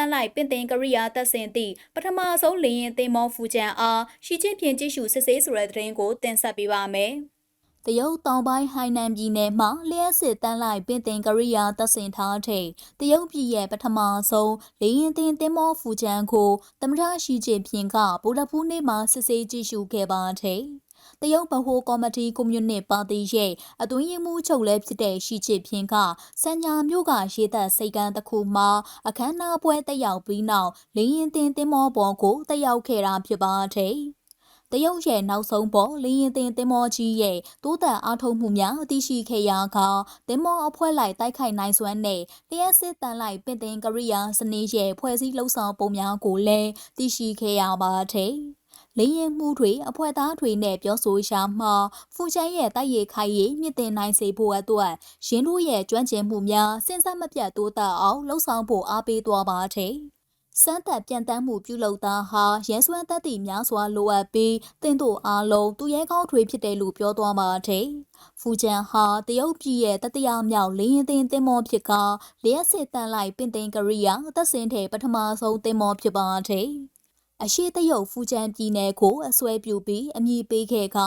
န်းလိုက်ပင်တင်ကရိယာတပ်ဆင်သည့်ပထမဆုံးလေရင်သင်္ဘောဖူချန်အားရှီချင်းဖြင့်ကြည့်ရှုစစ်ဆေးဆိုတဲ့သတင်းကိုတင်ဆက်ပေးပါမယ်။တရုတ်တောင်ပိုင်းဟိုင်နန်ပြည်နယ်မှာလျှက်စစ်တန်းလိုက်ပင်တင်ကရိယာတပ်ဆင်ထားတဲ့တရုတ်ပြည်ရဲ့ပထမဆုံးလေရင်သင်သင်္ဘောဖူချန်ကိုသမထရှိချင်းဖြင့်ကဗုဒ္ဓဖူးနေ့မှာစစ်ဆေးကြည့်ရှုခဲ့ပါတဲ့။ တရုတ်ဗဟိုကော်မတီကွန်မြူနစ်ပါတီရဲ့အတွင်းရေးမှူးချုပ်လည်းဖြစ်တဲ့ရှီချစ်ဖြင်းကစံညာမြို့ကရေသက်စိတ်ကန်းတစ်ခုမှာအခမ်းအနားပွဲတက်ရောက်ပြီးနောက်လင်းရင်တင်တင်မောပေါ်ကိုတက်ရောက်ခဲ့တာဖြစ်ပါတယ်။တရုတ်ရဲ့နောက်ဆုံးပေါ်လင်းရင်တင်တင်မောကြီးရဲ့တိုးတက်အားထုတ်မှုများအသိရှိခဲ့ရာကတင်မောအဖွဲလိုက်တိုက်ခိုက်နိုင်စွမ်းနဲ့လျှက်စစ်တန်လိုက်ပင်တင်ကရိယာစနစ်ရဲ့ဖွဲ့စည်းလှုပ်ဆောင်ပုံများကိုလည်းသိရှိခဲ့ရပါတယ်။ လင်းရင်မှုတွေအဖွဲ့သားတွေနဲ့ပြောဆိုရှာမှဖူချမ်းရဲ့တိုက်ရိုက်ခိုင်ရေးမြင့်တင်နိုင်စေဖို့အတွက်ရင်းတို့ရဲ့ကျွမ်းကျင်မှုများစဉ်ဆက်မပြတ်တိုးတက်အောင်လှုံ့ဆော်ဖို့အားပေးသွားပါတဲ့စမ်းသက်ပြန်တမ်းမှုပြုလုပ်တာဟာရဲစွမ်းသက်တည်များစွာလိုအပ်ပြီးတင်တို့အားလုံးသူရဲကောင်းတွေဖြစ်တယ်လို့ပြောသွားပါတဲ့ဖူချန်ဟာတရုတ်ပြည်ရဲ့တတိယမြောက်လင်းရင်တင်တင်မောဖြစ်ကလျှက်စစ်တန်လိုက်ပင်တင်ကရိယာသက်စင်တဲ့ပထမဆုံးတင်မောဖြစ်ပါတဲ့ အရှိတရုတ်ဖူချန်ပြည်နယ်ကိုအစွဲပြုပြီးအမည်ပေးခဲ့က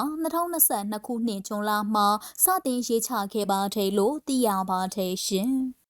2022ခုနှစ်ဇွန်လမှာစတင်ရေးချခဲ့ပါတယ်လို့သိရပါတယ်ရှင်။